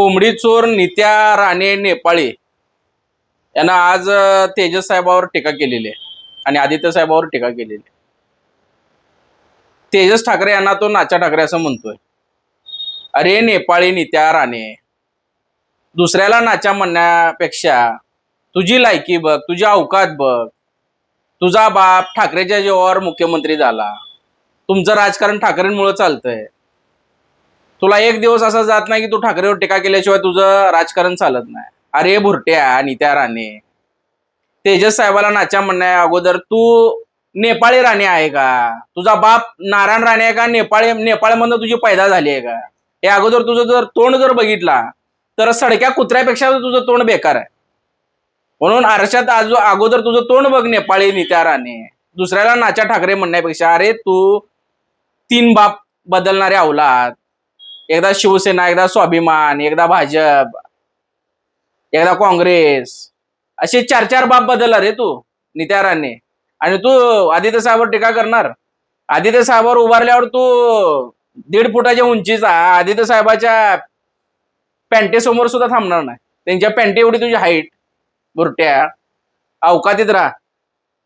कोंबडी चोर नित्या राणे नेपाळी. यांना आज तेजस साहेबावर टीका केलेली आहे. आणि आदित्य साहेबावर टीका केलेली आहे. तेजस ठाकरे यांना तो नाचा ठाकरे असं म्हणतोय. अरे नेपाळी नित्या राणे. दुसऱ्याला नाचा म्हणण्यापेक्षा तुझी लायकी बघ तुझी अवकात बघ. तुझा बाप ठाकरेच्या जीवावर मुख्यमंत्री झाला. तुमचं राजकारण ठाकरेंमुळे चालतंय. तुला एक दिवस असा जात नाही की तू ठाकरेवर टीका केल्याशिवाय तुझं राजकारण चालत नाही. अरे भुरट्या नित्या राणे. तेजस साहेबाला नाचा म्हणण्या अगोदर तू नेपाळी राणे आहे का? तुझा बाप नारायण राणे आहे का? नेपाळी नेपाळमधनं तुझी पैदा झाली आहे का? हे अगोदर तुझं जर तोंड जर बघितला तर सडक्या कुत्र्यापेक्षा तुझं तोंड बेकार आहे. म्हणून आरशात आज अगोदर तुझं तोंड बघ नेपाळी नित्या राणे. दुसऱ्याला नाचा ठाकरे म्हणण्यापेक्षा अरे तू तीन बाप बदलणारे अवलाद. एकदा शिवसेना एकदा स्वाभिमान एकदा भाजप एकदा काँग्रेस असे चार चार बाब बदलला रे तू नित्या राणे आणि तू आदित्य साहेबावर टीका करणार. आदित्य साहेबावर उभारल्यावर तू दीड फुटाच्या उंचीचा आदित्य साहेबाच्या पॅन्टेसमोर सुद्धा थांबणार नाही. त्यांच्या पॅन्टे एवढी तुझी हाईट बुरट्या अवकातीत राहा.